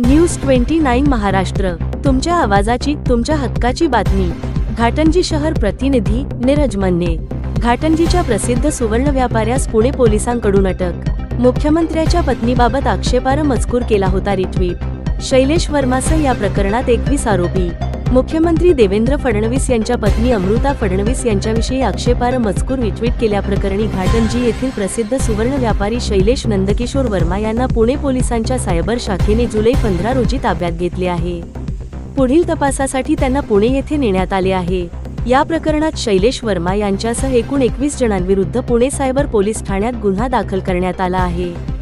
News twenty nine Maharashtra. तुमच्या आवाजाची तुमच्या हक्काची बातमी. घाटंजी शहर प्रतिनिधी नीरज मन्ने. घाटंजीच्या प्रसिद्ध सुवर्ण व्यापाऱ्यास पुणे पोलिसांकडून अटक. मुख्यमंत्र्याच्या पत्नीबाबत आक्षेपार्ह मजकूर केला होता रिट्वीट शैलेश वर्मासह या प्रकरणात एकवीस आरोपी. मुख्यमंत्री देवेंद्र फडणवीस यांच्या पत्नी अमृता फडणवीस यांच्याविषयी आक्षेपार मजकूर विटवीट केल्याप्रकरणी घाटंजी येथील प्रसिद्ध सुवर्ण व्यापारी शैलेश नंदकिशोर वर्मा यांना पुणे पोलिसांच्या सायबर शाखेने जुलै पंधरा रोजी ताब्यात घेतले आहे. पुढील तपासासाठी त्यांना पुणे येथे नेण्यात आले आहे. या प्रकरणात शैलेश वर्मा यांच्यासह एकूण एकवीस जणांविरुद्ध पुणे सायबर पोलीस ठाण्यात गुन्हा दाखल करण्यात आला आहे.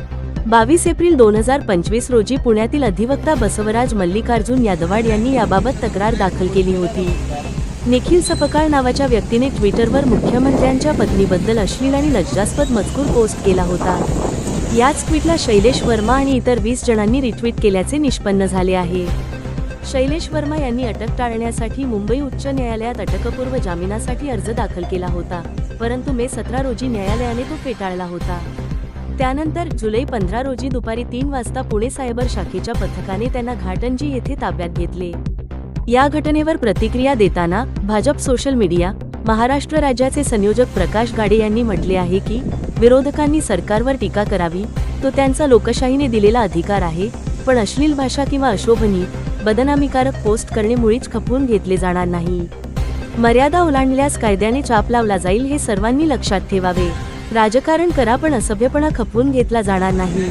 बावीस एप्रिल दोन हजार पंचवीस रोजी पुण्यातील अधिवक्ता बसवराज मल्लिकार्जुन यादवाड यांनी याबाबत तक्रार दाखल केली होती. निखिल सपकाळ नावाच्या व्यक्तीने ट्विटरवर मुख्यमंत्र्यांच्या पत्नीबद्दल अश्लील आणि लज्जास्पद मजकूर पोस्ट केला होता. याच ट्विटला शैलेश वर्मा आणि इतर वीस जणांनी रिट्विट केल्याचे निष्पन्न झाले आहे. शैलेश वर्मा यांनी अटक टाळण्यासाठी मुंबई उच्च न्यायालयात अटकपूर्व जामिनासाठी अर्ज दाखल केला होता परंतु मे सतरा रोजी न्यायालयाने तो फेटाळला होता. त्यानंतर जुलै पंधरा रोजी दुपारी तीन वाजता पुणे सायबर शाखेच्या पथकाने त्यांना घाटंजी येथे ताब्यात घेतले. या घटनेवर प्रतिक्रिया देताना भाजप सोशल मीडिया महाराष्ट्र राज्याचे संयोजक प्रकाश गाडे यांनी म्हटले आहे की विरोधकांनी सरकारवर टीका करावी तो त्यांचा लोकशाहीने दिलेला अधिकार आहे पण अश्लील भाषा किंवा अशोभनीय बदनामीकारक पोस्ट करणे मुळीच खपवून घेतले जाणार नाही. मर्यादा ओलांडल्यास कायद्याने चाप लावला जाईल हे सर्वांनी लक्षात ठेवावे. राजकारण करा पण असभ्यपणा खपवून घेतला जाणार नाही.